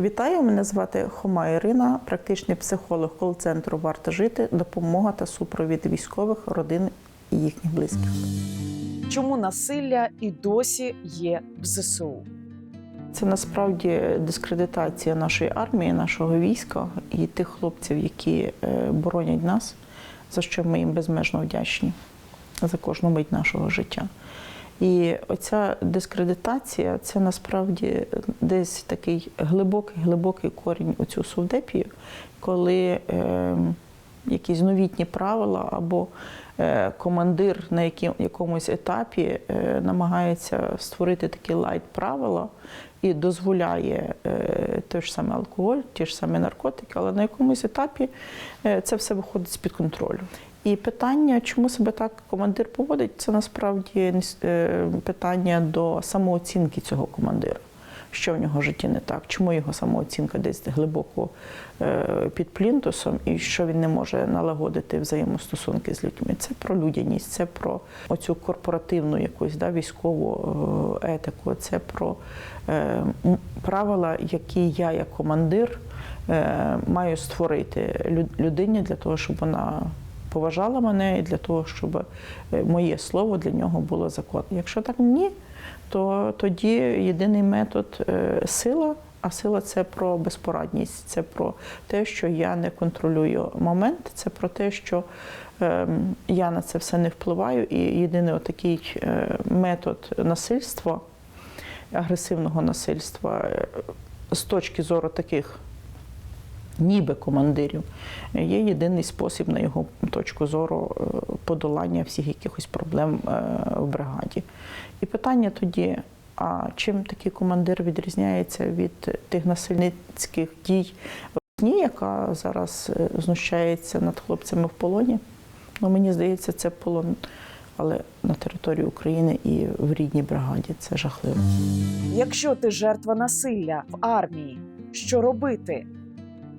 Вітаю, мене звати Хома Ірина, практичний психолог кол-центру Варто жити, допомога та супровід військових, родин і їхніх близьких. Чому насилля і досі є в ЗСУ? Це насправді дискредитація нашої армії, нашого війська і тих хлопців, які е, боронять нас, за що ми їм безмежно вдячні за кожну мить нашого життя. І оця дискредитація це насправді десь такий глибокий, глибокий корінь у цю совдепію, коли е, якісь новітні правила або е, командир на які, якомусь етапі е, намагається створити такі лайт правила і дозволяє е, той ж самий алкоголь, ті ж самі наркотики, але на якомусь етапі е, це все виходить з-під контролю. І питання, чому себе так командир поводить, це насправді е, питання до самооцінки цього командира. Що в нього в житті не так, чому його самооцінка десь глибоко е, під плінтусом, і що він не може налагодити взаємостосунки з людьми. Це про людяність, це про оцю корпоративну якусь да, військову е, етику, це про правила, які я як командир маю створити людині для того, щоб вона поважала мене і для того, щоб е, моє слово для нього було закон. Якщо так ні, то тоді єдиний метод е, сила. А сила це про безпорадність, це про те, що я не контролюю момент, це про те, що е, я на це все не впливаю. І єдиний отакий е, метод насильства, агресивного насильства з точки зору таких ніби командирів, є єдиний спосіб на його точку зору е, подолання всіх якихось проблем е, в бригаді. І питання тоді: а чим такий командир відрізняється від тих насильницьких дій Росні, яка зараз е, знущається над хлопцями в полоні? Ну, мені здається, це полон, але на території України і в рідній бригаді це жахливо. Якщо ти жертва насилля в армії, що робити?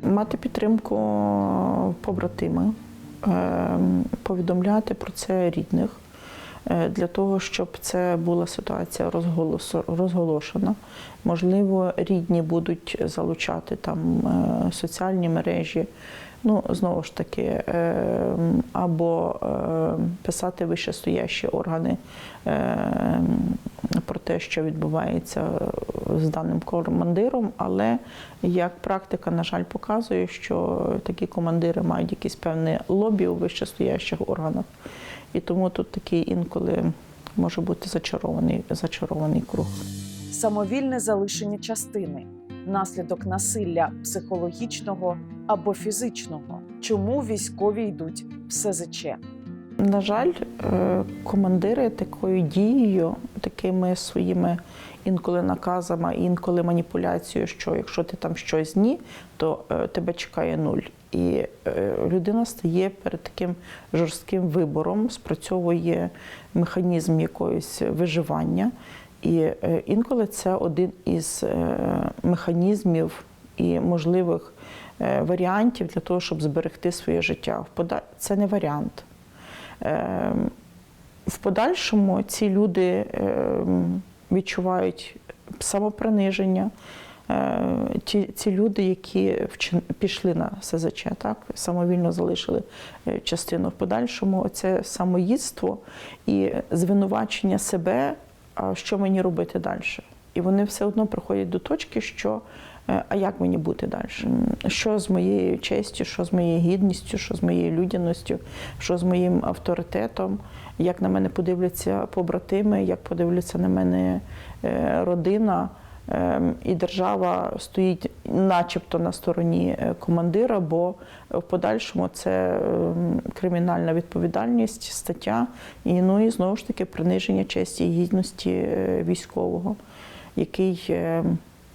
Мати підтримку побратими, ем, повідомляти про це рідних е, для того, щоб це була ситуація розголошена. Можливо, рідні будуть залучати там е, соціальні мережі. Ну, знову ж таки, або писати вищестоящі органи про те, що відбувається з даним командиром, але як практика, на жаль, показує, що такі командири мають якісь певне лобі у вищестоящих органах. І тому тут такий інколи може бути зачарований, зачарований круг. Самовільне залишення частини, наслідок насилля психологічного або фізичного. Чому військові йдуть в СЗЧ? На жаль, е, командири такою дією, такими своїми інколи наказами, інколи маніпуляцією, що якщо ти там щось ні, то е, тебе чекає нуль. І е, людина стає перед таким жорстким вибором, спрацьовує механізм якогось виживання. І інколи це один із механізмів і можливих варіантів для того, щоб зберегти своє життя. Це не варіант. Ем, В подальшому ці люди ем, відчувають самоприниження. Е, Ті, ці люди, які пішли на СЗЧ, так, самовільно залишили е, частину в подальшому, це самоїдство і звинувачення себе, що мені робити далі. І вони все одно приходять до точки, що е, а як мені бути далі? Що з моєю честю, що з моєю гідністю, що з моєю людяністю, що з моїм авторитетом, як на мене подивляться побратими, як подивляться на мене е, родина. Ем, І держава стоїть начебто на стороні е, командира, бо в подальшому це ем, кримінальна відповідальність, стаття, і ну і знову ж таки приниження честі і гідності військового, який е,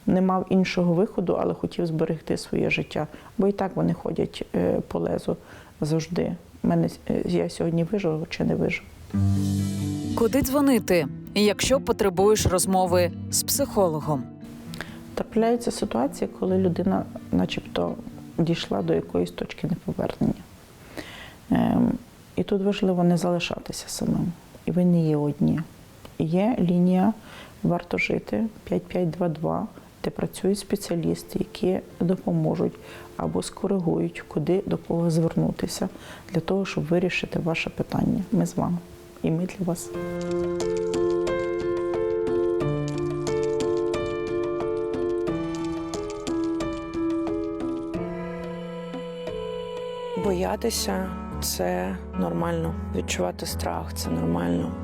не мав іншого виходу, але хотів зберегти своє життя. Бо і так вони ходять е, по лезу завжди. Мене е, я сьогодні вижив чи не вижив. Куди дзвонити, якщо потребуєш розмови з психологом? Трапляються ситуації, коли людина, начебто, дійшла до якоїсь точки неповернення. Ем, і тут важливо не залишатися самим. І ви не є одні. Є лінія варто жити 5522, де працюють спеціалісти, які допоможуть або скоригують, куди до кого звернутися для того, щоб вирішити ваше питання. Ми з вами і ми для вас. Боятися це нормально. Відчувати страх це нормально.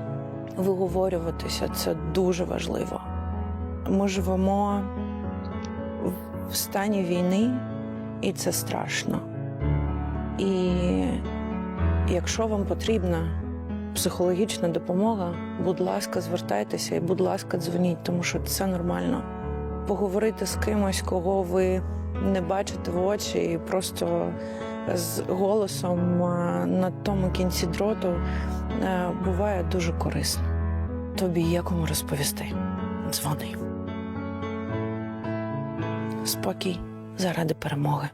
виговорюватися це дуже важливо. Ми живемо в стані війни, і це страшно. І якщо вам потрібна психологічна допомога, будь ласка, звертайтеся і, будь ласка, дзвоніть, тому що це нормально. Поговорити з кимось, кого ви не бачити в очі, і просто з голосом на тому кінці дроту буває дуже корисно. Тобі є кому розповісти. Дзвони. Спокій заради перемоги.